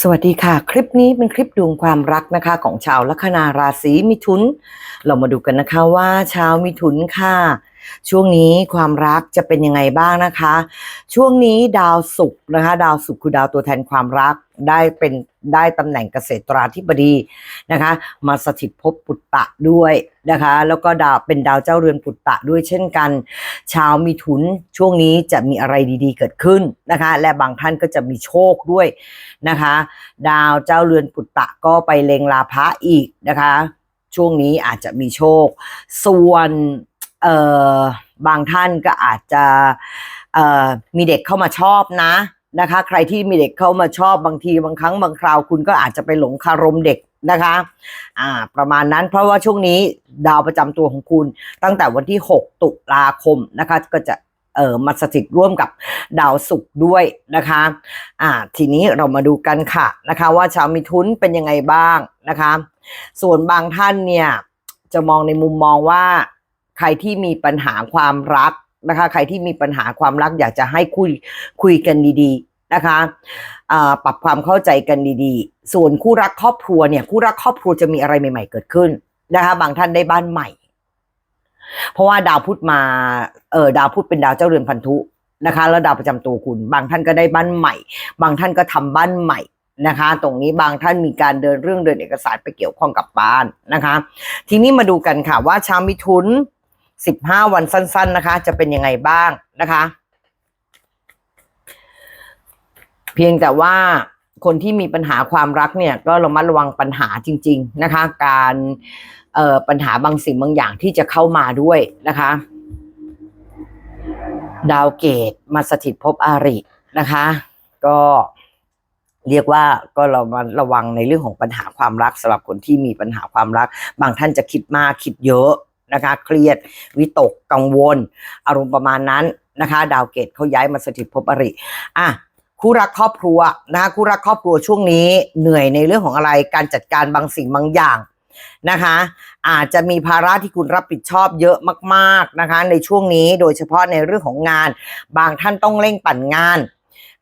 สวัสดีค่ะ คลิปนี้เป็นคลิปดวงความรักนะคะของชาวลัคนาราศีมิถุน เรามาดูกันนะคะว่าชาวมิถุนค่ะ ช่วงนี้ความรักจะเป็นยังไงบ้างนะคะ ช่วงนี้ดาวศุกร์นะคะ ดาวศุกร์คือดาวตัวแทนความรักได้เป็นได้ตำแหน่งเกษตราธิบดีนะคะ มาสถิตภพปุตตะด้วยนะคะ แล้วก็ดาวเป็นดาวเจ้าเรือนปุตตะด้วยเช่นกัน ชาวมิถุนช่วงนี้จะมีอะไรดีๆเกิดขึ้นนะคะ และบางท่านก็จะมีโชคด้วยนะคะ ดาวเจ้าเรือนปุตตะก็ไปเลงลาภะอีกนะคะ ช่วงนี้อาจจะมีโชค ส่วน เอ่อบางท่านก็อาจจะเอ่อมีเด็กเข้ามาชอบนะนะคะ ใครที่มีเด็กเข้ามาชอบบางทีบางครั้งบางคราวคุณก็อาจจะไปหลงคารมเด็กนะคะอ่าประมาณนั้นเพราะว่าช่วงนี้ดาวประจำตัวของคุณตั้งแต่วันที่ 6 ตุลาคมนะคะก็จะเออมาสถิตร่วมกับดาวศุกร์ด้วยนะคะอ่าทีนี้เรามาดูกันค่ะนะคะ ว่าชาวมิถุนเป็นยังไงบ้างนะคะ ส่วนบางท่านเนี่ยจะมองในมุมมองว่า ครที่มีปัญหาความรักนะคะ ใครที่มีปัญหาความรักอยากจะให้คุยคุยกันดีๆนะคะปรับความเข้าใจกันดีๆ ส่วนคู่รักครอบครัวเนี่ยคู่รักครอบครัวจะมีอะไรใหม่ ๆ เกิดขึ้นนะคะ บางท่านได้บ้านใหม่ เพราะว่าดาวพุธมาเออดาวพุธเป็นดาวเจ้าเรือนพันธุนะคะแล้วดาวประจำตัวคุณ บางท่านก็ได้บ้านใหม่ บางท่านก็ทำบ้านใหม่นะคะ ตรงนี้บางท่านมีการเดินเรื่องเดินเอกสารไปเกี่ยวข้องกับบ้านนะคะ ทีนี้มาดูกันค่ะว่าชาวมิถุน 15วันสั้น ๆนะคะ จะเป็นยังไงบ้างนะคะ เพียงแต่ว่าคนที่มีปัญหาความรักเนี่ยก็ระมัดระวังปัญหาจริง ๆนะคะ การเออปัญหาบางสิ่งบางอย่างที่จะเข้ามาด้วยนะคะ ดาวเกตมาสถิตภพอารินะคะ ก็เรียกว่าก็เรามาระวังในเรื่องของปัญหาความรักสำหรับคนที่มีปัญหาความรัก บางท่านจะคิดมากคิดเยอะ นะคะ เครียด วิตกกังวล อารมณ์ประมาณนั้นนะคะ ดาวเกตเขาย้ายมาสถิตภพอริอะคู่รักครอบครัวนะคะคู่รักครอบครัวช่วงนี้เหนื่อยในเรื่องของอะไรการจัดการบางสิ่งบางอย่างนะคะ อาจจะมีภาระที่คุณรับผิดชอบเยอะมากๆนะคะ ในช่วงนี้โดยเฉพาะในเรื่องของงาน บางท่านต้องเร่งปั่นงาน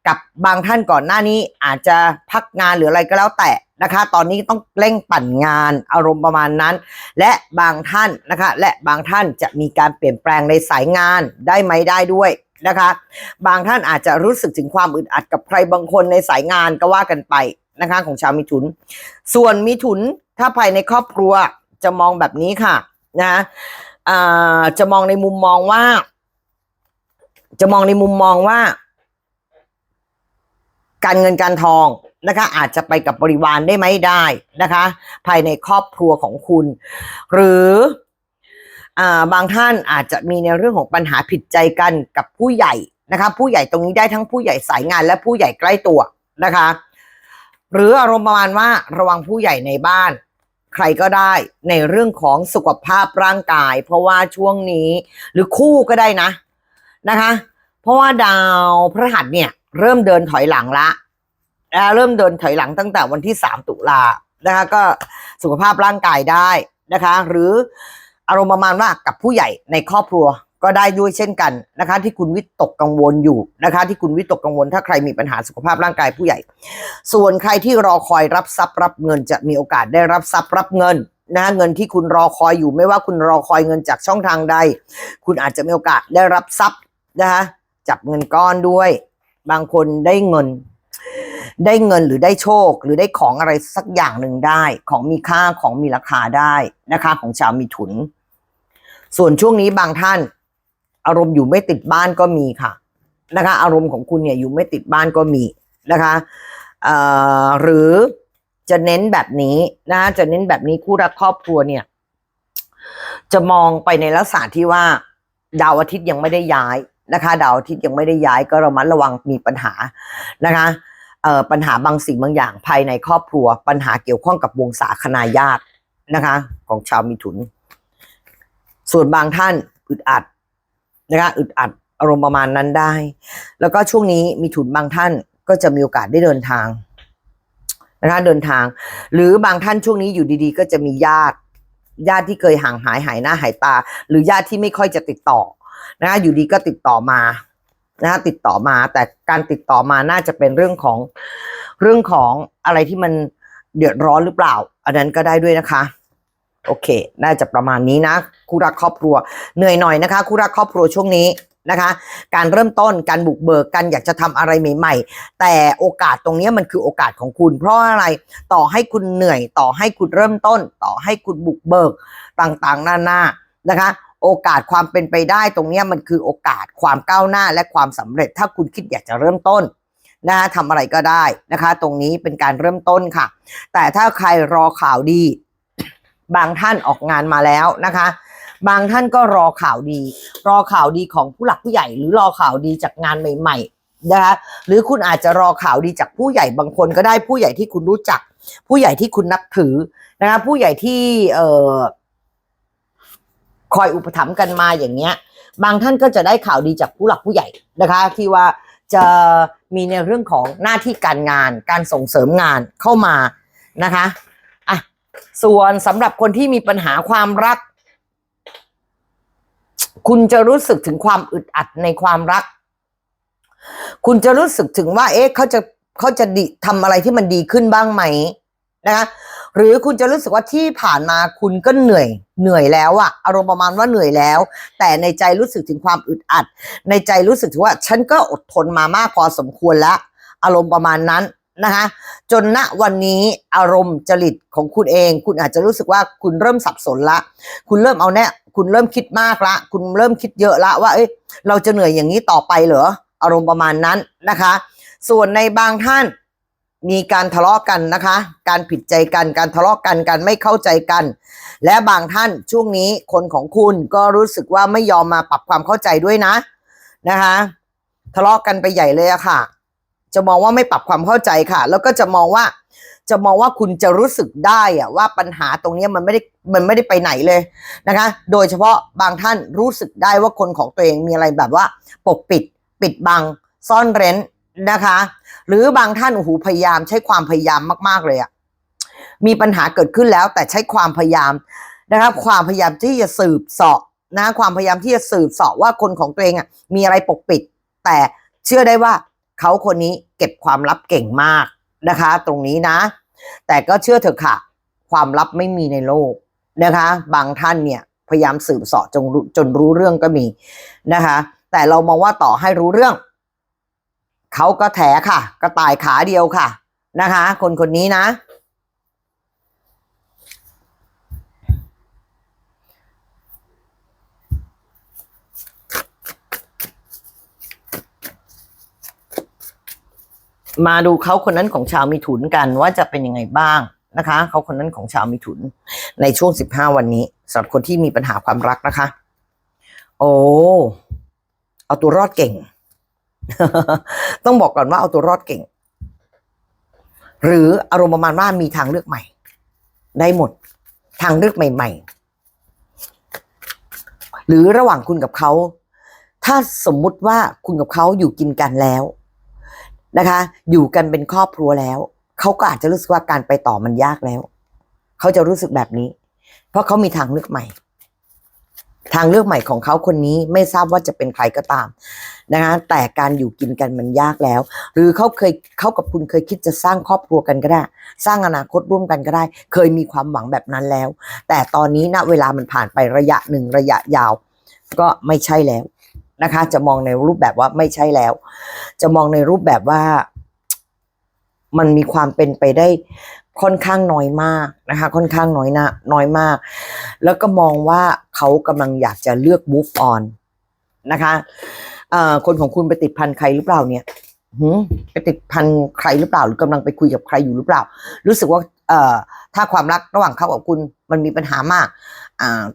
กับบางท่านก่อนหน้านี้อาจจะพักงานหรืออะไรก็แล้วแต่ นะคะ ตอนนี้ต้องเร่งปั่นงานอารมณ์ประมาณนั้น และบางท่านนะคะ และบางท่านจะมีการเปลี่ยนแปลงในสายงานได้ไหมได้ด้วยนะคะ บางท่านอาจจะรู้สึกถึงความอึดอัดกับใครบางคนในสายงานก็ว่ากันไปนะคะ ของชาวมิถุน ส่วนมิถุนถ้าภายในครอบครัวจะมองแบบนี้ค่ะนะอ่าจะมองในมุมมองว่า จะมองในมุมมองว่า การเงินการทอง นะคะ อาจจะไปกับบริวารได้ไหมได้นะคะ ภายในครอบครัวของคุณ หรืออบางท่านอาจจะมีในเรื่องของปัญหาผิดใจกันกับผู้ใหญ่นะคะ ผู้ใหญ่ตรงนี้ได้ทั้งผู้ใหญ่สายงานและผู้ใหญ่ใกล้ตัวนะคะ หรืออารมณ์ประมาณว่าระวังผู้ใหญ่ในบ้าน ใครก็ได้ในเรื่องของสุขภาพร่างกาย เพราะว่าช่วงนี้หรือคู่ก็ได้นะนะคะ เพราะว่าดาวพฤหัสเนี่ยเริ่มเดินถอยหลังละ นะเริ่มเดินถอยหลังตั้งแต่วันที่ 3 ตุลานะคะก็สุขภาพร่างกายได้นะคะ หรืออารมณ์ประมาณว่ากับผู้ใหญ่ในครอบครัวก็ได้ด้วยเช่นกันนะคะ ที่คุณวิตกกังวลอยู่นะคะ ที่คุณวิตกกังวลถ้าใครมีปัญหาสุขภาพร่างกายผู้ใหญ่ ส่วนใครที่รอคอยรับทรัพย์รับเงินจะมีโอกาสได้รับทรัพย์รับเงินนะเงินที่คุณรอคอยอยู่ไม่ว่าคุณรอคอยเงินจากช่องทางใด คุณอาจจะมีโอกาสได้รับทรัพย์นะคะจับเงินก้อนด้วย บางคนได้เงิน ได้เงินหรือได้โชค หรือได้ของอะไรสักอย่างหนึ่งได้ ของมีค่าของมีราคาได้นะคะของชาวมีถุน ส่วนช่วงนี้บางท่าน อารมณ์อยู่ไม่ติดบ้านก็มีค่ะนะคะ อารมณ์ของคุณเนี่ยอยู่ไม่ติดบ้านก็มีนะคะเอ่อหรือจะเน้นแบบนี้นะจะเน้นแบบนี้คู่รักครอบครัวเนี่ย จะมองไปในลักษณะที่ว่า ดาวอาทิตย์ยังไม่ได้ย้ายนะคะ ดาวอาทิตย์ยังไม่ได้ย้ายก็ระมัดระวังมีปัญหานะคะ ปัญหาบางสิ่งบางอย่างภายในครอบครัว ปัญหาเกี่ยวข้องกับวงศาคณาญาตินะคะ ของชาวมิถุน ส่วนบางท่านอึดอัดนะคะอึดอัดอารมณ์ประมาณนั้นได้ แล้วก็ช่วงนี้มีถุนบางท่านก็จะมีโอกาสได้เดินทางนะคะเดินทาง หรือบางท่านช่วงนี้อยู่ดีๆ ก็จะมีญาติ ญาติที่เคยห่างหายหายหน้าหายตา หรือญาติที่ไม่ค่อยจะติดต่อนะคะอยู่ดีก็ติดต่อมา นะคะติดต่อมา แต่การติดต่อมาน่าจะเป็นเรื่องของเรื่องของอะไรที่มันเดือดร้อนหรือเปล่า อันนั้นก็ได้ด้วยนะคะ โอเค น่าจะประมาณนี้นะคู่รักครอบครัวเหนื่อยหน่อยนะคะคู่รักครอบครัวช่วงนี้นะคะ การเริ่มต้นการบุกเบิกกันอยากจะทำอะไรใหม่ ๆ แต่โอกาสตรงนี้มันคือโอกาสของคุณ เพราะอะไรต่อให้คุณเหนื่อย ต่อให้คุณเริ่มต้น ต่อให้คุณบุกเบิกต่างๆนานานะคะ โอกาสความเป็นไปได้ตรงนี้มันคือโอกาสความก้าวหน้าและความสำเร็จ ถ้าคุณคิดอยากจะเริ่มต้นนะคะทำอะไรก็ได้นะคะ ตรงนี้เป็นการเริ่มต้นค่ะ แต่ถ้าใครรอข่าวดี บางท่านออกงานมาแล้วนะคะ บางท่านก็รอข่าวดี รอข่าวดีของผู้หลักผู้ใหญ่ หรือรอข่าวดีจากงานใหม่ ๆ นะคะ หรือคุณอาจจะรอข่าวดีจากผู้ใหญ่บางคนก็ได้ผู้ใหญ่ที่คุณรู้จัก ผู้ใหญ่ที่คุณนับถือนะคะผู้ใหญ่ที่เอ่อ คอยอุปถัมภ์กันมาอย่างเงี้ย บางท่านก็จะได้ข่าวดีจากผู้หลักผู้ใหญ่นะคะ ที่ว่าจะมีในเรื่องของหน้าที่การงาน การส่งเสริมงานเข้ามานะคะอะส่วนสำหรับคนที่มีปัญหาความรัก คุณจะรู้สึกถึงความอึดอัดในความรัก คุณจะรู้สึกถึงว่า เอ๊ะเขาจะเขาจะดีทำอะไรที่มันดีขึ้นบ้างไหมนะคะ หรือคุณจะรู้สึกว่าที่ผ่านมาคุณก็เหนื่อยเหนื่อยแล้วอะอารมณ์ประมาณว่าเหนื่อยแล้ว แต่ในใจรู้สึกถึงความอึดอัด ในใจรู้สึกถึงว่า ฉันก็อดทนมามากพอสมควรแล้ว อารมณ์ประมาณนั้นนะคะจนณวันนี้อารมณ์จริตของคุณเอง คุณอาจจะรู้สึกว่าคุณเริ่มสับสนละ คุณเริ่มเอาแน่คุณเริ่มคิดมากละ คุณเริ่มคิดเยอะละว่าเอ้ยเราจะเหนื่อยอย่างนี้ต่อไปเหรออารมณ์ประมาณนั้นนะคะ ส่วนในบางท่าน มีการทะเลาะกันนะคะ การผิดใจกัน การทะเลาะกัน การไม่เข้าใจกัน และบางท่านช่วงนี้คนของคุณก็รู้สึกว่าไม่ยอมมาปรับความเข้าใจด้วยนะนะคะ ทะเลาะกันไปใหญ่เลยอะค่ะ จะมองว่าไม่ปรับความเข้าใจค่ะ แล้วก็จะมองว่า จะมองว่าคุณจะรู้สึกได้อะว่าปัญหาตรงนี้มันไม่ได้มันไม่ได้ไปไหนเลยนะคะ โดยเฉพาะบางท่านรู้สึกได้ว่าคนของตัวเองมีอะไรแบบว่า ปกปิด ปิดบัง ซ่อนเร้นนะคะ หรือบางท่านโอ้โหพยายามใช้ความพยายามมากๆเลยอะมีปัญหาเกิดขึ้นแล้ว แต่ใช้ความพยายามนะครับ ความพยายามที่จะสืบสาะนะความพยายามที่จะสืบสาะว่าคนของตัวเองอะมีอะไรปกปิด แต่เชื่อได้ว่าเขาคนนี้เก็บความลับเก่งมากนะคะ ตรงนี้นะ แต่ก็เชื่อเถอะค่ะ ความลับไม่มีในโลกนะคะ บางท่านเนี่ยพยายามสืบสาะจนจนรู้เรื่องก็มีนะคะ แต่เรามองว่าต่อให้รู้เรื่อง เขาก็แถค่ะ กระต่ายขาเดียวค่ะ นะคะ คนคนนี้นะ มาดูเขาคนนั้นของชาวมิถุนกันว่าจะเป็นยังไงบ้างนะคะ เขาคนนั้นของชาวมิถุน ในช่วงสิบห้าวันนี้สำหรับคนที่มีปัญหาความรักนะคะ โอ้เอาตัวรอดเก่ง ต้องบอกก่อนว่าเอาตัวรอดเก่ง หรืออารมณ์ประมาณว่ามีทางเลือกใหม่ ได้หมด ทางเลือกใหม่ ๆ หรือระหว่างคุณกับเขา ถ้าสมมุติว่าคุณกับเขาอยู่กินกันแล้วนะคะ อยู่กันเป็นครอบครัวแล้ว เขาก็อาจจะรู้สึกว่าการไปต่อมันยากแล้ว เขาจะรู้สึกแบบนี้ เพราะเขามีทางเลือกใหม่ ทางเลือกใหม่ของเขาคนนี้ไม่ทราบว่าจะเป็นใครก็ตามนะคะแต่การอยู่กินกันมันยากแล้ว หรือเขาเคยเขากับคุณเคยคิดจะสร้างครอบครัวกันก็ได้ สร้างอนาคตร่วมกันก็ได้ เคยมีความหวังแบบนั้นแล้ว แต่ตอนนี้ณเวลามันผ่านไประยะหนึ่งระยะยาว ก็ไม่ใช่แล้วนะคะ จะมองในรูปแบบว่าไม่ใช่แล้ว จะมองในรูปแบบว่า มันมีความเป็นไปได้ ค่อนข้างน้อยมากนะคะ ค่อนข้างน้อยนะน้อยมาก แล้วก็มองว่าเขากำลังอยากจะเลือก move on นะคะคนของคุณไปติดพันใครหรือเปล่าเนี่ยไปติดพันใครหรือเปล่า หรือกำลังไปคุยกับใครอยู่หรือเปล่า รู้สึกว่าถ้าความรักระหว่างเขากับคุณมันมีปัญหามาก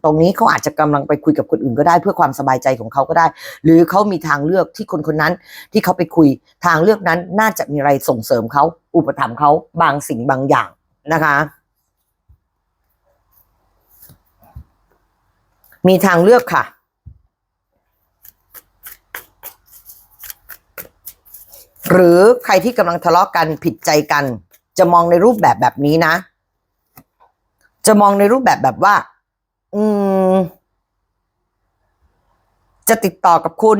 ตรงนี้เขาอาจจะกำลังไปคุยกับคนอื่นก็ได้เพื่อความสบายใจของเขาก็ได้ หรือเขามีทางเลือกที่คนคนนั้นที่เขาไปคุยทางเลือกนั้นน่าจะมีอะไรส่งเสริมเขาอุปถัมภ์เขาบางสิ่งบางอย่างนะคะ มีทางเลือกค่ะหรือใครที่กำลังทะเลาะกันผิดใจกัน จะมองในรูปแบบแบบนี้นะ จะมองในรูปแบบแบบว่า อืม จะติดต่อกับคุณ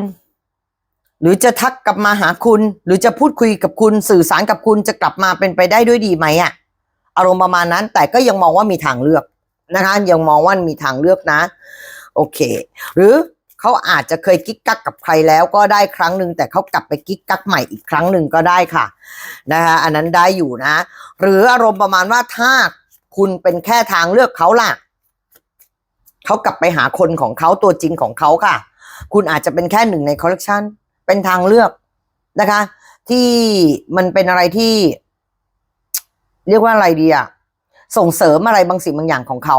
หรือจะทักกลับมาหาคุณ หรือจะพูดคุยกับคุณสื่อสารกับคุณจะกลับมาเป็นไปได้ด้วยดีไหมอะอารมณ์ประมาณนั้น แต่ก็ยังมองว่ามีทางเลือกนะคะ ยังมองว่ามีทางเลือกนะ โอเค หรือเขาอาจจะเคยกิ๊กกักกับใครแล้วก็ได้ครั้งหนึ่งแต่เขากลับไปกิ๊กกักใหม่อีกครั้งหนึ่งก็ได้ค่ะนะคะอันนั้นได้อยู่นะ หรืออารมณ์ประมาณว่าถ้าคุณเป็นแค่ทางเลือกเขาล่ะ เขากลับไปหาคนของเขาตัวจริงของเขาค่ะ คุณอาจจะเป็นแค่หนึ่งในคอลเลกชันเป็นทางเลือกนะคะ ที่มันเป็นอะไรที่ เรียกว่าอะไรดีอะส่งเสริมอะไรบางสิ่งบางอย่างของเขา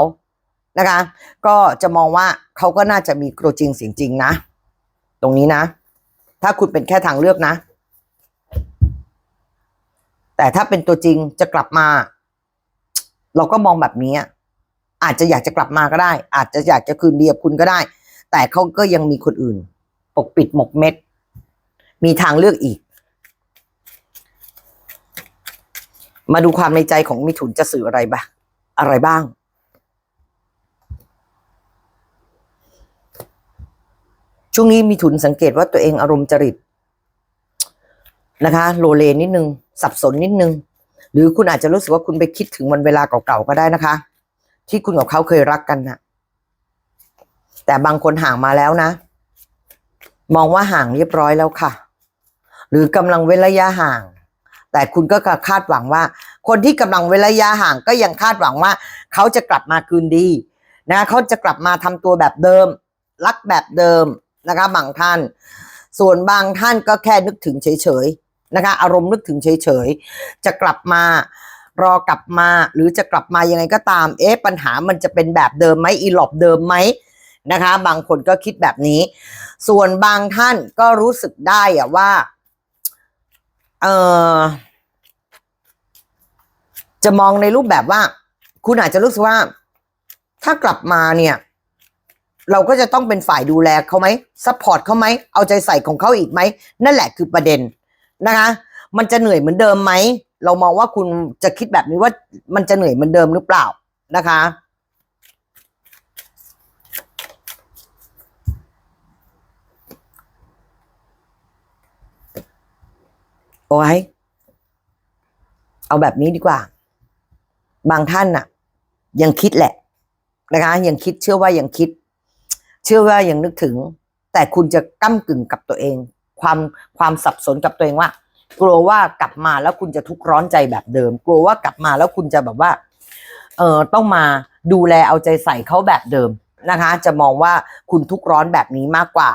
นะคะ ก็จะมองว่าเขาก็น่าจะมีตัวจริงเสียงจริงนะ ตรงนี้นะ ถ้าคุณเป็นแค่ทางเลือกนะ แต่ถ้าเป็นตัวจริงจะกลับมา เราก็มองแบบนี้อะ อาจจะอยากจะกลับมาก็ได้ อาจจะอยากจะคืนเดีกับคุณก็ได้ แต่เขาก็ยังมีคนอื่น ปกปิดหมกเม็ด มีทางเลือกอีก มาดูความในใจของมิถุนจะสื่ออะไรบ้างอะไรบ้าง ช่วงนี้มีถุนสังเกตว่าตัวเองอารมณ์จริตนะคะ โลเลนิดนึง สับสนนิดนึง หรือคุณอาจจะรู้สึกว่าคุณไปคิดถึงวันเวลาเก่าๆก็ได้นะคะ ที่คุณกับเขาเคยรักกันนะแต่บางคนห่างมาแล้วนะ มองว่าห่างเรียบร้อยแล้วค่ะ หรือกำลังเว้นระยะห่าง แต่คุณก็คาดหวังว่า คนที่กำลังเว้นระยะห่างก็ยังคาดหวังว่า เขาจะกลับมาคืนดีนะเขาจะกลับมาทำตัวแบบเดิม รักแบบเดิมนะคะบางท่าน ส่วนบางท่านก็แค่นึกถึงเฉยๆนะคะ อารมณ์นึกถึงเฉยๆจะกลับมา รอกลับมาหรือจะกลับมายังไงก็ตาม เอ๊ะปัญหามันจะเป็นแบบเดิมไหมอีหลอบเดิมไหมนะคะ บางคนก็คิดแบบนี้ ส่วนบางท่านก็รู้สึกได้อะว่าเออจะมองในรูปแบบว่า คุณอาจจะรู้สึกว่า ถ้ากลับมาเนี่ย เราก็จะต้องเป็นฝ่ายดูแลเขาไหมซัพพอร์ตเขาไหมเอาใจใส่ของเขาอีกไหมนั่นแหละคือประเด็นนะคะ มันจะเหนื่อยเหมือนเดิมไหม เรามองว่าคุณจะคิดแบบนี้ว่ามันจะเหนื่อยเหมือนเดิมหรือเปล่านะคะ โอ้ยเอาแบบนี้ดีกว่า บางท่านน่ะ ยังคิดแหละ นะคะ ยังคิดเชื่อว่ายังคิด เชื่อว่ายังนึกถึง แต่คุณจะก้ากึ่งกับตัวเอง ความความสับสนกับตัวเองว่า กลัวว่ากลับมาแล้วคุณจะทุกข์ร้อนใจแบบเดิม กลัวว่ากลับมาแล้วคุณจะแบบว่า เออต้องมาดูแลเอาใจใส่เขาแบบเดิมนะคะ จะมองว่าคุณทุกข์ร้อนแบบนี้มากกว่า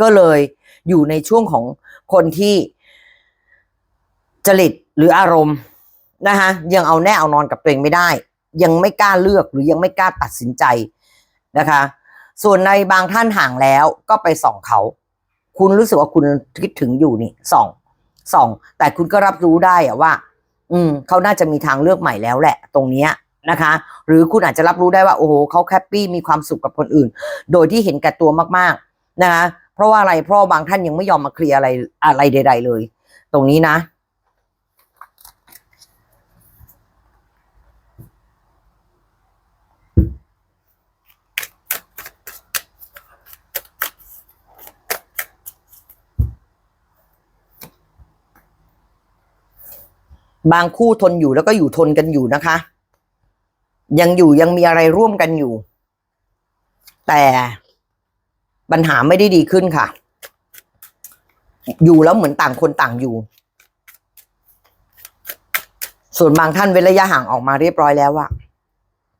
ก็เลยอยู่ในช่วงของคนที่จริตหรืออารมณ์นะคะยังเอาแน่เอานอนกับตัวเองไม่ได้ ยังไม่กล้าเลือกหรือยังไม่กล้าตัดสินใจนะคะ ส่วนในบางท่านห่างแล้วก็ไปส่องเขา คุณรู้สึกว่าคุณคิดถึงอยู่นี่ส่อง ส่อง แต่คุณก็รับรู้ได้อะว่า อืมเขาน่าจะมีทางเลือกใหม่แล้วแหละ ตรงเนี้ยนะคะ หรือคุณอาจจะรับรู้ได้ว่าโอ้โหเขาแฮปปี้มีความสุขกับคนอื่น โดยที่เห็นแก่ตัวมากๆนะคะเพราะว่าอะไรเพราะบางท่านยังไม่ยอมมาเคลียร์อะไรอะไรใด ๆ เลย ตรงนี้นะ บางคู่ทนอยู่แล้วก็อยู่ทนกันอยู่นะคะ ยังอยู่ยังมีอะไรร่วมกันอยู่ แต่ปัญหาไม่ได้ดีขึ้นค่ะ อยู่แล้วเหมือนต่างคนต่างอยู่ ส่วนบางท่านเว้นระยะห่างออกมาเรียบร้อยแล้วอะ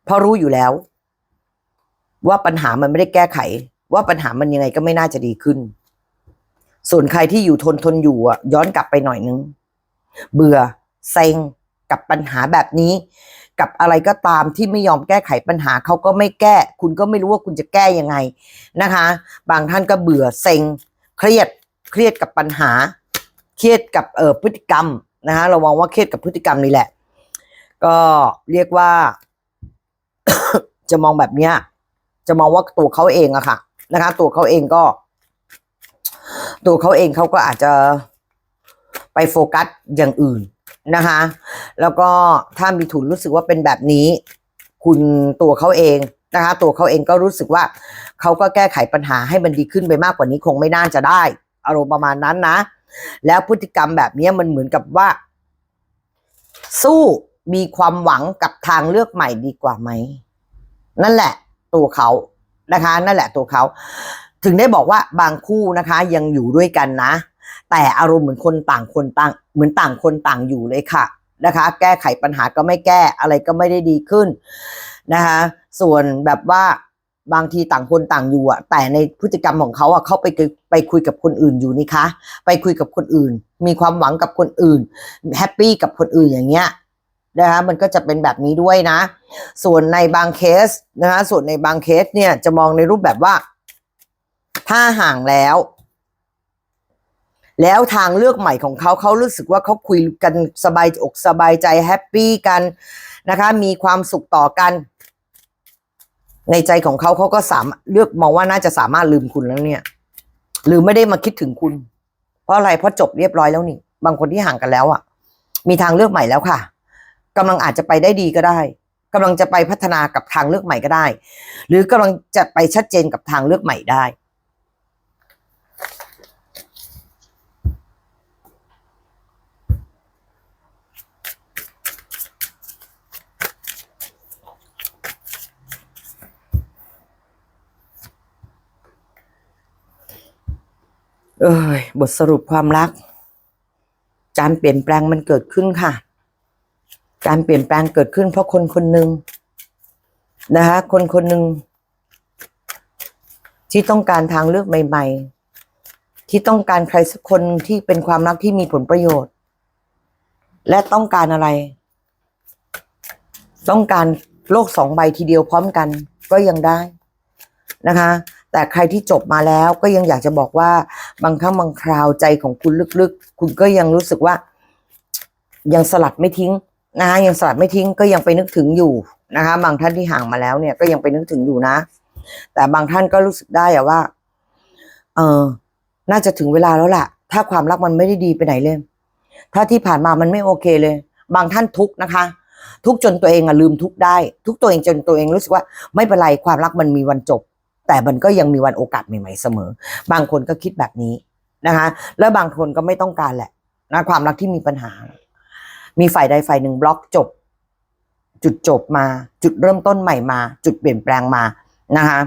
เพราะรู้อยู่แล้ว ว่าปัญหามันไม่ได้แก้ไข ว่าปัญหามันยังไงก็ไม่น่าจะดีขึ้น ส่วนใครที่อยู่ทนทนอยู่อะย้อนกลับไปหน่อยนึง เบื่อ เซ็งกับปัญหาแบบนี้ กับอะไรก็ตามที่ไม่ยอมแก้ไขปัญหาเขาก็ไม่แก้ คุณก็ไม่รู้ว่าคุณจะแก้ยังไงนะคะ บางท่านก็เบื่อเซ็งเครียดเครียดกับปัญหา เครียดกับเอ่อพฤติกรรมนะคะเรามองว่าเครียดกับพฤติกรรมนี่แหละ ก็เรียกว่า จะมองแบบเนี้ยจะมองว่าตัวเขาเองอะค่ะ นะคะ ตัวเขาเองก็ ตัวเขาเองเขาก็อาจจะไปโฟกัสอย่างอื่น นะคะ แล้วก็ถ้ามีทุนรู้สึกว่าเป็นแบบนี้ คุณตัวเขาเองนะคะ ตัวเขาเองก็รู้สึกว่าเขาก็แก้ไขปัญหาให้มันดีขึ้นไปมากกว่านี้คงไม่น่าจะได้ อารมณ์ประมาณนั้นนะ แล้วพฤติกรรมแบบนี้มันเหมือนกับว่า สู้มีความหวังกับทางเลือกใหม่ดีกว่าไหม นั่นแหละ ตัวเขานะคะ นั่นแหละตัวเขา ถึงได้บอกว่าบางคู่นะคะ ยังอยู่ด้วยกันนะ แต่อารมณ์เหมือนคนต่างคนต่าง เหมือนต่างคนต่างอยู่เลยค่ะนะคะ แก้ไขปัญหาก็ไม่แก้อะไรก็ไม่ได้ดีขึ้นนะคะส่วนแบบว่าบางทีต่างคนต่างอยู่อะแต่ในพฤติกรรมของเขาอะเขาไปไปคุยกับคนอื่นอยู่นี่คะไปคุยกับคนอื่น มีความหวังกับคนอื่นแฮปปี้กับคนอื่นอย่างเงี้ยนะคะมันก็จะเป็นแบบนี้ด้วยนะ ส่วนในบางเคสนะคะส่วนในบางเคสเนี่ยจะมองในรูปแบบว่า ถ้าห่างแล้ว แล้วทางเลือกใหม่ของเขาเขารู้สึกว่าเขาคุยกันสบายอกสบายใจแฮปปี้กันนะคะ มีความสุขต่อกัน ในใจของเขาเขาก็สามารถเลือกมองว่าน่าจะสามารถลืมคุณแล้วเนี่ย หรือไม่ได้มาคิดถึงคุณ เพราะอะไรเพราะจบเรียบร้อยแล้วนี่ บางคนที่ห่างกันแล้วอะ มีทางเลือกใหม่แล้วค่ะกำลังอาจจะไปได้ดีก็ได้กำลังจะไปพัฒนากับทางเลือกใหม่ก็ได้ หรือกำลังจะไปชัดเจนกับทางเลือกใหม่ได้ เอ้ยบทสรุปความรัก การเปลี่ยนแปลงมันเกิดขึ้นค่ะ การเปลี่ยนแปลงเกิดขึ้นเพราะคนคนหนึ่งนะคะคนคนหนึ่งที่ต้องการทางเลือกใหม่ ๆ ที่ต้องการใครสักคนที่เป็นความรักที่มีผลประโยชน์ และต้องการอะไร ต้องการโลกสองใบทีเดียวพร้อมกันก็ยังได้นะคะ แต่ใครที่จบมาแล้วก็ยังอยากจะบอกว่าบางครั้งบางคราวใจของคุณลึกๆ คุณก็ยังรู้สึกว่า ยังสลัดไม่ทิ้งนะคะยังสลัดไม่ทิ้งก็ยังไปนึกถึงอยู่นะคะ บางท่านที่ห่างมาแล้วเนี่ยก็ยังไปนึกถึงอยู่นะ แต่บางท่านก็รู้สึกได้อะว่า เออน่าจะถึงเวลาแล้วล่ะ ถ้าความรักมันไม่ได้ดีไปไหนเลย ถ้าที่ผ่านมามันไม่โอเคเลย บางท่านทุกนะคะ ทุกจนตัวเองอะลืมทุกได้ ทุกตัวเองจนตัวเองรู้สึกว่า ไม่เป็นไรความรักมันมีวันจบ แต่มันก็ยังมีวันโอกาสใหม่ ๆเสมอ บางคนก็คิดแบบนี้นะคะ แล้วบางคนก็ไม่ต้องการแหละนะความรักที่มีปัญหา มีฝ่ายใดฝ่ายหนึ่งบล็อกจบ จุดจบมา จุดเริ่มต้นใหม่มา จุดเปลี่ยนแปลงมานะคะ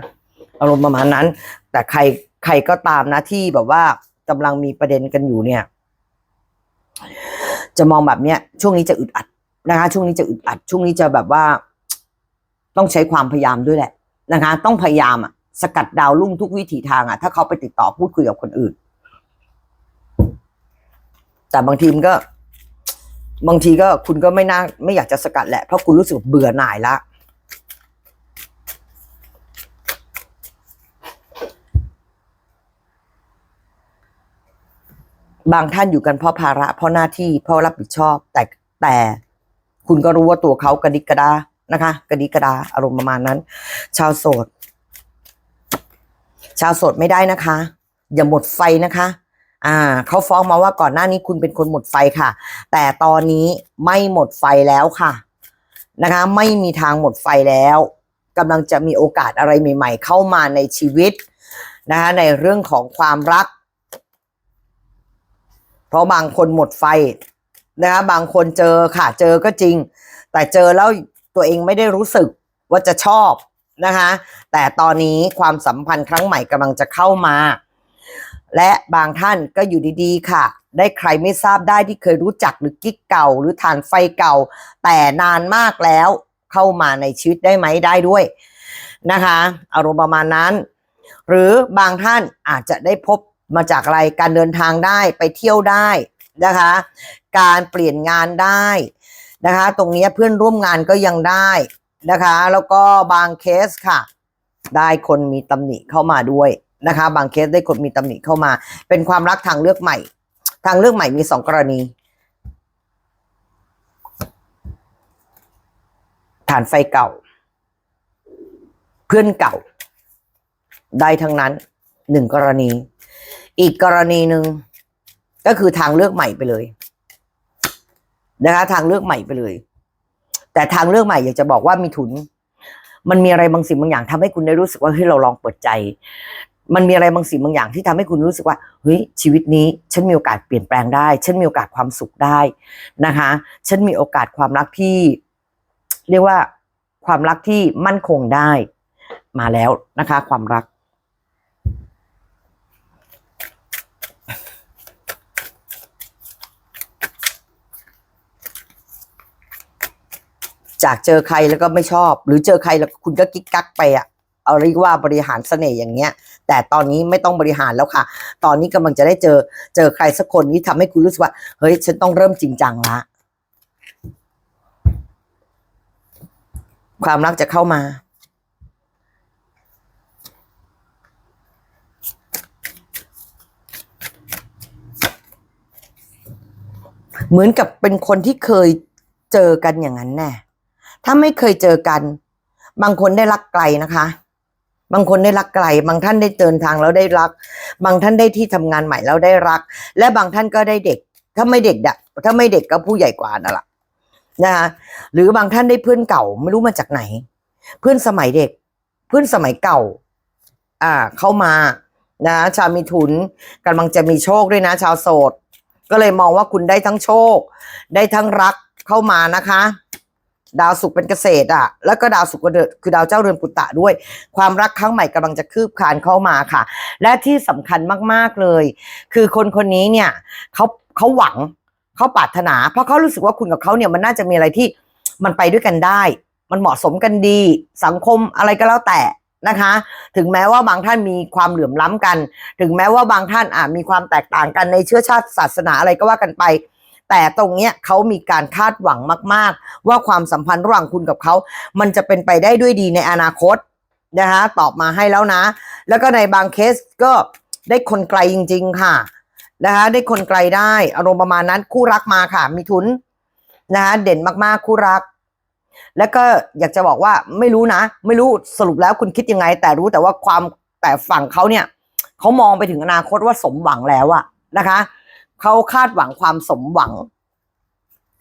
อารมณ์ประมาณนั้น แต่ใครใครก็ตามนะที่แบบว่ากำลังมีประเด็นกันอยู่เนี่ย จะมองแบบเนี้ย ช่วงนี้จะอึดอัดนะคะ ช่วงนี้จะอึดอัด ช่วงนี้จะแบบว่า ต้องใช้ความพยายามด้วยแหละนะคะ ต้องพยายามอะ สกัดดาวรุ่งทุกวิถีทางอะถ้าเขาไปติดต่อพูดคุยกับคนอื่น แต่บางทีมันก็ บางทีก็คุณก็ไม่น่าไม่อยากจะสกัดแหละเพราะคุณรู้สึกเบื่อหน่ายละบางท่านอยู่กันเพราะภาระเพราะหน้าที่เพราะรับผิดชอบ แต่แต่คุณก็รู้ว่าตัวเขากระดิกกระดานะคะ กระดิกกระดาอารมณ์ประมาณนั้น ชาวโสด ชาวโสดไม่ได้นะคะ อย่าหมดไฟนะคะ อ่าเขาฟ้องมาว่าก่อนหน้านี้คุณเป็นคนหมดไฟค่ะ แต่ตอนนี้ไม่หมดไฟแล้วค่ะ นะคะ ไม่มีทางหมดไฟแล้วกำลังจะมีโอกาสอะไรใหม่ ๆ เข้ามาในชีวิตนะคะในเรื่องของความรัก เพราะบางคนหมดไฟนะคะบางคนเจอค่ะ เจอก็จริง แต่เจอแล้วตัวเองไม่ได้รู้สึกว่าจะชอบ นะคะ แต่ตอนนี้ความสัมพันธ์ครั้งใหม่กำลังจะเข้ามา และบางท่านก็อยู่ดีๆ ค่ะ ได้ใครไม่ทราบได้ที่เคยรู้จักหรือกิ๊กเก่า หรือฐานไฟเก่า แต่นานมากแล้วเข้ามาในชีวิตได้ไหมได้ด้วยนะคะ อารมณ์ประมาณนั้น หรือบางท่านอาจจะได้พบมาจากอะไรการเดินทางได้ไปเที่ยวได้นะคะ การเปลี่ยนงานได้นะคะ ตรงนี้เพื่อนร่วมงานก็ยังได้ นะคะ แล้วก็บางเคสค่ะ ได้คนมีตำหนิเข้ามาด้วยนะคะ บางเคสได้คนมีตำหนิเข้ามา เป็นความรักทางเลือกใหม่ ทางเลือกใหม่มีสองกรณีฐานไฟเก่า เพื่อนเก่า ได้ทั้งนั้นหนึ่งกรณี อีกกรณีหนึ่งก็คือทางเลือกใหม่ไปเลยนะคะทางเลือกใหม่ไปเลย แต่ทางเลือกใหม่อยากจะบอกว่ามีถุน มันมีอะไรบางสิ่งบางอย่างทำให้คุณได้รู้สึกว่าเฮ้ยเราลองเปิดใจ มันมีอะไรบางสิ่งบางอย่างที่ทำให้คุณรู้สึกว่าเฮ้ยชีวิตนี้ ฉันมีโอกาสเปลี่ยนแปลงได้ ฉันมีโอกาสความสุขได้นะคะ ฉันมีโอกาสความรักที่ เรียกว่าความรักที่มั่นคงได้ มาแล้วนะคะ ความรัก จากเจอใครแล้วก็ไม่ชอบ หรือเจอใครแล้วคุณก็กิ๊กกักไปอะเอาเรียกว่าบริหารเสน่ห์อย่างเงี้ย แต่ตอนนี้ไม่ต้องบริหารแล้วค่ะ ตอนนี้กำลังจะได้เจอเจอใครสักคนที่ทำให้คุณรู้สึกว่า เฮ้ย ฉันต้องเริ่มจริงจังละความรักจะเข้ามา เหมือนกับเป็นคนที่เคยเจอกันอย่างนั้นแน่ ถ้าไม่เคยเจอกัน บางคนได้รักไกลนะคะ บางคนได้รักไกล บางท่านได้เดินทางแล้วได้รัก บางท่านได้ที่ทำงานใหม่แล้วได้รัก และบางท่านก็ได้เด็ก ถ้าไม่เด็กอะถ้าไม่เด็กก็ผู้ใหญ่กว่านั่นแหละนะคะหรือบางท่านได้เพื่อนเก่าไม่รู้มาจากไหน เพื่อนสมัยเด็ก เพื่อนสมัยเก่า อ่า เข้ามานะชาวมีทุนกำลังจะมีโชคด้วยนะ ชาวโสด ก็เลยมองว่าคุณได้ทั้งโชค ได้ทั้งรักเข้ามานะคะ ดาวศุกร์เป็นเกษตรอะ แล้วก็ดาวศุกร์ก็คือดาวเจ้าเรือนปุตตะด้วย ความรักครั้งใหม่กำลังจะคืบคลานเข้ามาค่ะ และที่สำคัญมากๆเลย คือคนคนนี้เนี่ยเขาเขาหวังเขาปรารถนา เพราะเขารู้สึกว่าคุณกับเขาเนี่ยมันน่าจะมีอะไรที่มันไปด้วยกันได้ มันเหมาะสมกันดี สังคมอะไรก็แล้วแต่นะคะ ถึงแม้ว่าบางท่านมีความเหลื่อมล้ำกัน ถึงแม้ว่าบางท่านอาจมีความแตกต่างกันในเชื้อชาติศาสนาอะไรก็ว่ากันไป แต่ตรงเนี้ยเขามีการคาดหวังมาก ๆ ว่าความสัมพันธ์ระหว่างคุณกับเขา มันจะเป็นไปได้ด้วยดีในอนาคตนะคะตอบมาให้แล้วนะ แล้วก็ในบางเคสก็ได้คนไกลจริง ๆ ค่ะนะคะได้คนไกลได้อารมณ์ประมาณนั้นคู่รักมาค่ะ มีทุนนะคะเด่นมากๆคู่รัก แล้วก็อยากจะบอกว่าไม่รู้นะ ไม่รู้สรุปแล้วคุณคิดยังไง แต่รู้แต่ว่าความแต่ฝั่งเขาเนี่ยเขามองไปถึงอนาคตว่าสมหวังแล้วอะนะคะ เขาคาดหวังความสมหวัง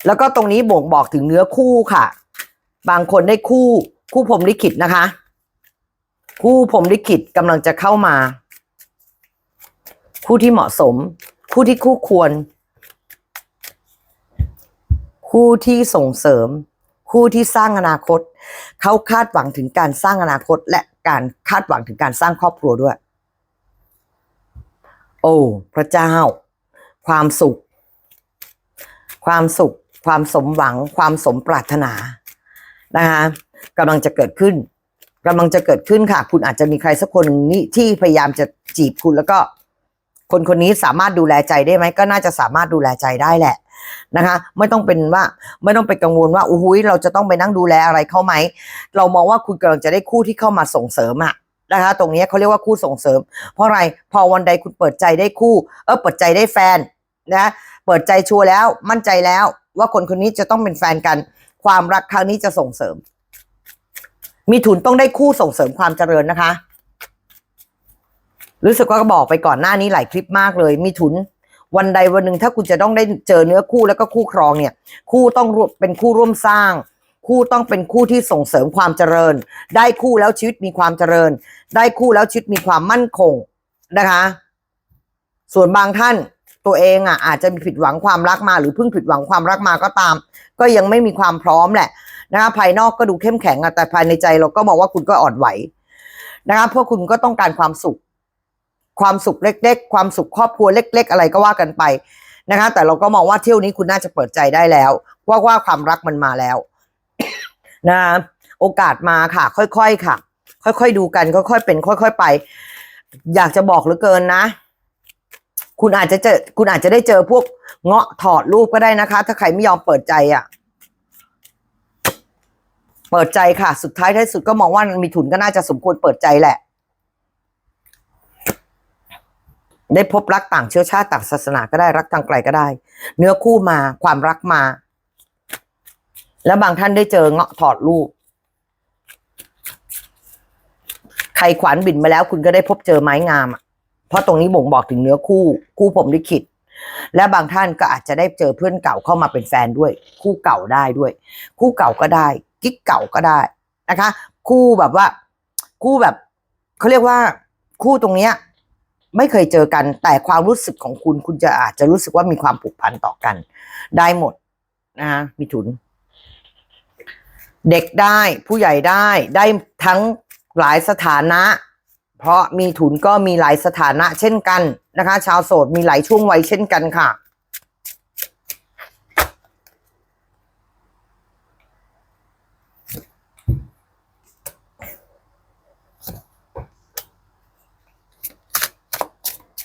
แล้วก็ตรงนี้บ่งบอกถึงเนื้อคู่ค่ะ บางคนได้คู่ คู่ผมลิขิตนะคะ คู่ผมลิขิตกำลังจะเข้ามา คู่ที่เหมาะสม คู่ที่คู่ควร คู่ที่ส่งเสริม คู่ที่สร้างอนาคต เขาคาดหวังถึงการสร้างอนาคต และการคาดหวังถึงการสร้างครอบครัวด้วย โอ้ พระเจ้า ความสุข ความสุข ความสมหวัง ความสมปรารถนานะคะกำลังจะเกิดขึ้นกำลังจะเกิดขึ้นค่ะ คุณอาจจะมีใครสักคนนึ่งนี่ที่พยายามจะจีบคุณแล้วก็ คนคนนี้สามารถดูแลใจได้ไหมก็น่าจะสามารถดูแลใจได้แหละนะคะ ไม่ต้องเป็นว่าไม่ต้องไปกังวลว่าอุ้ยเราจะต้องไปนั่งดูแลอะไรเขาไหม เรามองว่าคุณกำลังจะได้คู่ที่เข้ามาส่งเสริมอะนะคะ ตรงนี้เขาเรียกว่าคู่ส่งเสริม เพราะอะไรพอวันใดคุณเปิดใจได้คู่ เออเปิดใจได้แฟน นะเปิดใจชัวร์แล้วมั่นใจแล้วว่าคนคนนี้จะต้องเป็นแฟนกัน ความรักครั้งนี้จะส่งเสริม มีทุนต้องได้คู่ส่งเสริมความเจริญนะคะ รู้สึกว่าก็บอกไปก่อนหน้านี้หลายคลิปมากเลย มีทุนวันใดวันหนึ่งถ้าคุณจะต้องได้เจอเนื้อคู่แล้วก็คู่ครองเนี่ย คู่ต้องเป็นคู่ร่วมสร้าง คู่ต้องเป็นคู่ที่ส่งเสริมความเจริญ ได้คู่แล้วชีวิตมีความเจริญ ได้คู่แล้วชีวิตมีความมั่นคงนะคะ ส่วนบางท่าน ตัวเองอะอาจจะมีผิดหวังความรักมา หรือเพิ่งผิดหวังความรักมาก็ตาม ก็ยังไม่มีความพร้อมแหละนะคะภายนอกก็ดูเข้มแข็งอะแต่ภายในใจเราก็มองว่าคุณก็อ่อนไหวนะคะเพราะคุณก็ต้องการความสุข ความสุขเล็ก ๆ ความสุขครอบครัวเล็ก ๆ อะไรก็ว่ากันไปนะคะ แต่เราก็มองว่าเที่ยวนี้คุณน่าจะเปิดใจได้แล้ว ว่าว่าความรักมันมาแล้วนะโอกาสมาค่ะ ค่อยๆค่ะ ค่อยๆดูกัน ค่อยๆเป็น ค่อย ๆ ไป อยากจะบอกเหลือเกินนะ คุณอาจจะเจอคุณอาจจะได้เจอพวกเงาะถอดรูปก็ได้นะคะ ถ้าใครไม่ยอมเปิดใจอะ เปิดใจค่ะ สุดท้ายท้ายสุดก็มองว่ามีทุนก็น่าจะสมควรเปิดใจแหละ ได้พบรักต่างเชื้อชาติต่างศาสนาก็ได้รักทางไกลก็ได้ เนื้อคู่มาความรักมา แล้วบางท่านได้เจอเงาะถอดรูปใครขวานบินมาแล้วคุณก็ได้พบเจอไม้งามอะ เพราะตรงนี้บ่งบอกถึงเนื้อคู่ คู่ผมลิขิตและบางท่านก็อาจจะได้เจอเพื่อนเก่าเข้ามาเป็นแฟนด้วย คู่เก่าได้ด้วย คู่เก่าก็ได้กิ๊กเก่าก็ได้นะคะ คู่แบบว่า คู่แบบเขาเรียกว่า คู่ตรงเนี้ยไม่เคยเจอกันแต่ความรู้สึกของคุณ คุณจะอาจจะรู้สึกว่ามีความผูกพันต่อกัน ได้หมดนะฮะมีถุน เด็กได้ผู้ใหญ่ได้ได้ทั้งหลายสถานะ เพราะมีถุนก็มีหลายสถานะเช่นกันนะคะ ชาวโสดมีหลายช่วงวัยเช่นกันค่ะ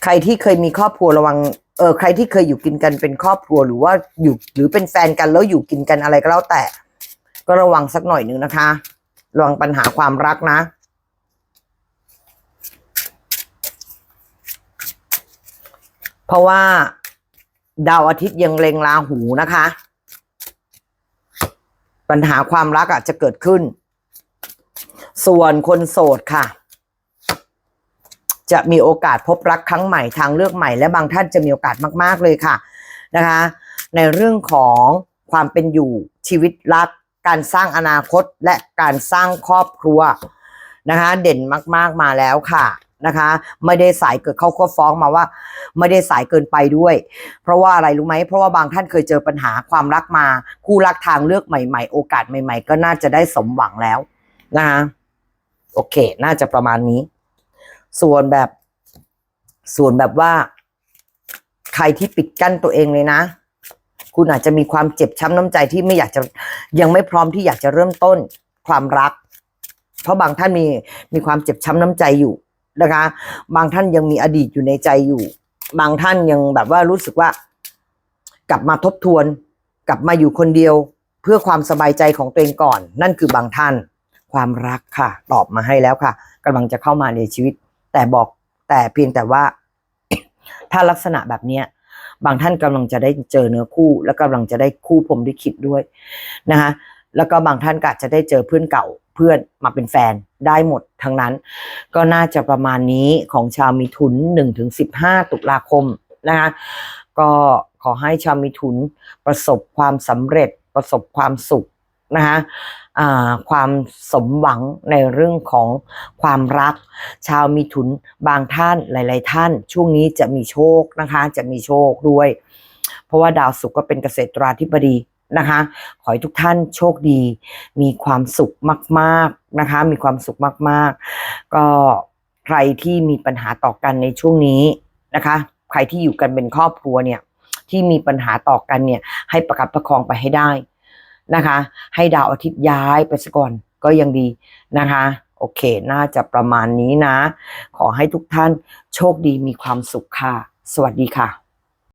ใครที่เคยมีครอบครัวระวังเออใครที่เคยอยู่กินกันเป็นครอบครัวหรือว่าอยู่หรือเป็นแฟนกันแล้วอยู่กินกันอะไรก็แล้วแต่ ก็ระวังสักหน่อยหนึ่งนะคะ ระวังปัญหาความรักนะ เพราะว่าดาวอาทิตย์ยังเล็งราหูนะคะ ปัญหาความรักอาจจะเกิดขึ้น ส่วนคนโสดค่ะ จะมีโอกาสพบรักครั้งใหม่ทางเลือกใหม่ และบางท่านจะมีโอกาสมาก ๆ เลยค่ะนะคะ ในเรื่องของความเป็นอยู่ชีวิตรัก การสร้างอนาคตและการสร้างครอบครัวนะคะ เด่นมาก ๆ มาแล้วค่ะ นะคะ ไม่ได้สายเกิดเขาก็ฟ้องมาว่า ไม่ได้สายเกินไปด้วย เพราะว่าอะไรรู้ไหมเพราะว่าบางท่านเคยเจอปัญหาความรักมา คู่รักทางเลือกใหม่ ๆ โอกาสใหม่ ๆ ก็น่าจะได้สมหวังแล้วนะคะโอเค น่าจะประมาณนี้ ส่วนแบบ ส่วนแบบว่า ใครที่ปิดกั้นตัวเองเลยนะ คุณอาจจะมีความเจ็บช้ำน้ำใจที่ไม่อยากจะยังไม่พร้อมที่อยากจะเริ่มต้นความรัก เพราะบางท่านมีมีความเจ็บช้ำน้ำใจอยู่ นะคะ บางท่านยังมีอดีตอยู่ในใจอยู่ บางท่านยังแบบว่ารู้สึกว่า กลับมาทบทวน กลับมาอยู่คนเดียว เพื่อความสบายใจของตัวเองก่อน นั่นคือบางท่าน ความรักค่ะ ตอบมาให้แล้วค่ะกำลังจะเข้ามาในชีวิต แต่บอกแต่เพียงแต่ว่า ถ้าลักษณะแบบเนี้ยบางท่านกำลังจะได้เจอเนื้อคู่ แล้วกำลังจะได้คู่ผมได้คิดด้วยนะคะแล้วก็บางท่านก็จะได้เจอเพื่อนเก่า พื่อนมาเป็นแฟนได้หมดทั้งนั้น ก็น่าจะประมาณนี้ของชาวมิถุน 1-15 ตุลาคมนะคะก็ขอให้ชาวมิถุนประสบความสำเร็จประสบความสุขนะคะความสมหวังในเรื่องของความรัก ชาวมิถุนบางท่านหลาย ๆ ท่าน ช่วงนี้จะมีโชคนะคะ จะมีโชคด้วย เพราะว่าดาวศุกร์ก็เป็นเกษตราธิบดี นะคะ ขอให้ทุกท่านโชคดี มีความสุขมากๆนะคะ มีความสุขมากๆ ก็ใครที่มีปัญหาต่อกันในช่วงนี้นะคะ ใครที่อยู่กันเป็นครอบครัวเนี่ยที่มีปัญหาต่อกันเนี่ย ให้ประคับประคองไปให้ได้นะคะ ให้ดาวอาทิตย์ย้ายไปซะก่อนก็ยังดีนะคะ โอเค น่าจะประมาณนี้นะ ขอให้ทุกท่านโชคดีมีความสุขค่ะ สวัสดีค่ะ